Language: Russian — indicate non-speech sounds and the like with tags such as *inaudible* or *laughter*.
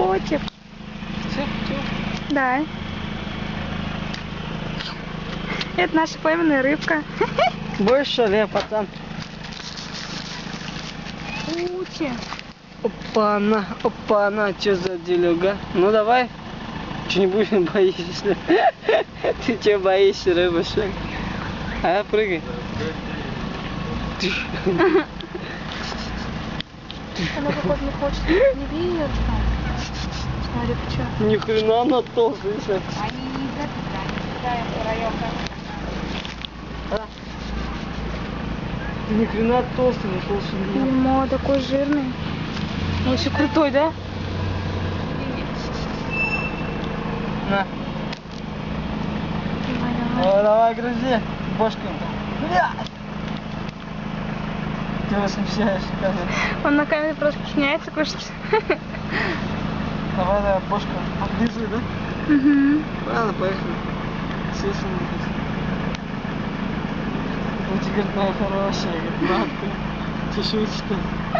Котик. Все, все. Да. Это наша пойманная рыбка. Больше ле, пацан. Ути. Опа-на, опа-на, что за делюга? Ну давай. Че не будешь *laughs* боишься? Ты че боишься, рыба, что? ли? А, прыгай. Она походу не хочет. Не верит что. Ни хрена она толстая. слушай. Они не из этого, они втроем. Ты ни хрена толстый, не толще меня. Дерьмо, такой жирный. Он еще крутой, да? На. Давай, давай. О, давай, грузи. Бошкой. Бля! Ты возмущаешь, камеру. Он на камере просто стесняется кушать. *laughs* Давай, давай, бошку. Облизывай, да? Угу. Ладно, поехали. Слышно, Ну, теперь моя хорошая, говорит, матка, чешуйчка.